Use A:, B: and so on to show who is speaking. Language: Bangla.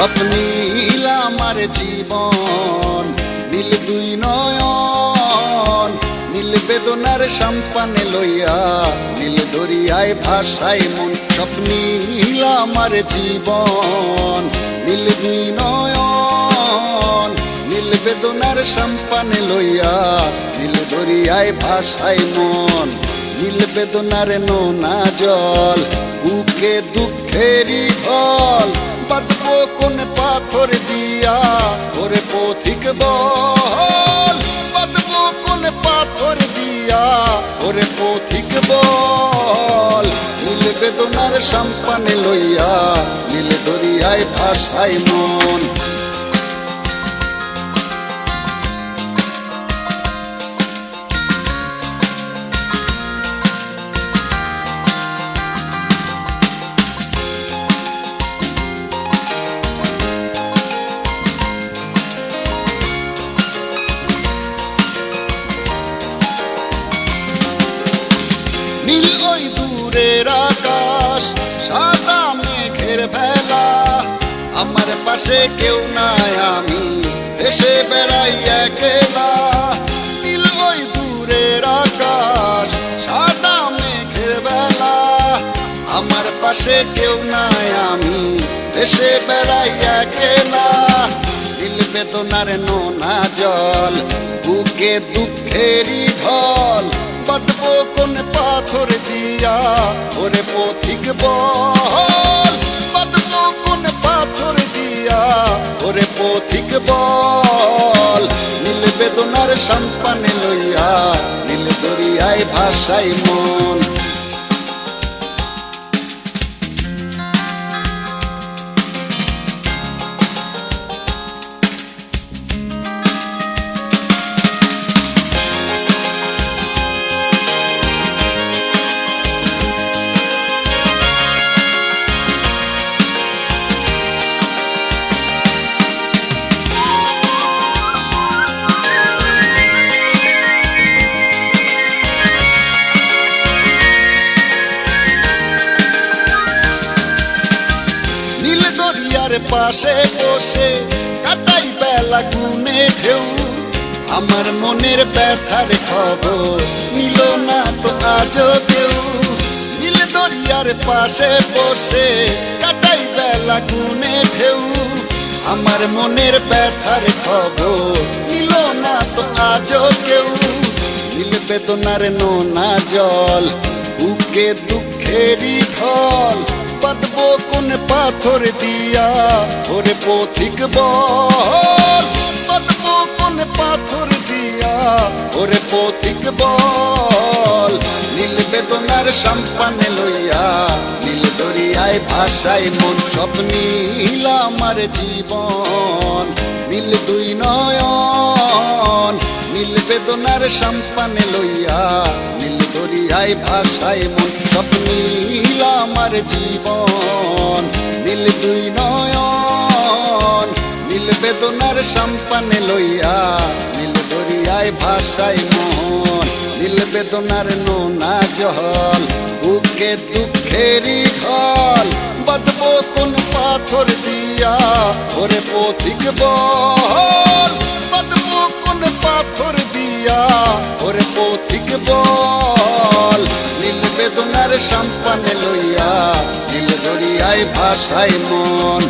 A: স্বপ্নীল আমার জীবন। নীল দুই নয়ন, নীল বেদনার সম্পানে লইয়া, নীল দরিয়ায় ভাষায় মন। স্বপ্নীল আমার জীবন, নীল দুই নয়ন, নীল বেদনার সম্পানে লইয়া, নীল দরিয়ায় ভাষায় মন। নীল বেদনার নোনা জল, বুকে দুঃখেরই ঢল। বেদনার সম্পানে লইয়া নীল দরিয়ায় ভাষায় মন। আমার পাশে কেউ নাই, আমি দেশে বেড়াই একলা। নীল ওই দূরের আকাশ, সাদা মেঘের বেলা। আমার পাশে কেউ নাই, আমি দেশে বেড়াই একলা। দিল বেদনার নোনা জল, বুকে দুঃখেরই ঢল। বাঁধবো কোন পাথর দিয়া, ওরে পথিক বল। সম্পানে লইয়া নীল দরিয়ায় ভাষাই মন। দরিয়ার পাশে বসে কাটাই বেলা গুনে ঢেউ। আমার মনের ব্যথার খবর নিল না তো আজও কেউ। নীল দরিয়ার পাশে বসে কাটাই বেলা গুনে ঢেউ। আমার মনের ব্যথার খবর নিল না তো আজও কেউ। নীল বেদনার নোনা জল, বুকে দুঃখেরই ঢল। বাঁধবো কোন পাথর দিয়া ওরে পথিক বল বাঁধবো কোন পাথর দিয়া ওরে পথিক বল নীল বেদনার সম্পানে লইয়া নীল দরিয়ায় ভাষায় মন সব নীল আমার জীবন নীল দুই নয়ন নীল বেদনার সম্পানে লইয়া নীল দরিয়ায় ভাষায় মন সব নীল আমার জীবন। নীল দুই নয়ন, নীল বেদনার সম্পানে লইয়া নীল দরিয়ায় ভাষায় মন। নীল বেদনার নোনা জল, বুকে দুঃখেরই ঢল। বাঁধবো কোন পাথর দিয়া ওরে পথিক বল। বাঁধবো কোন পাথর দিয়া ওরে পথিক বল। সম্পানে লইয়া নীল দরিয়ায় ভাষায় মন।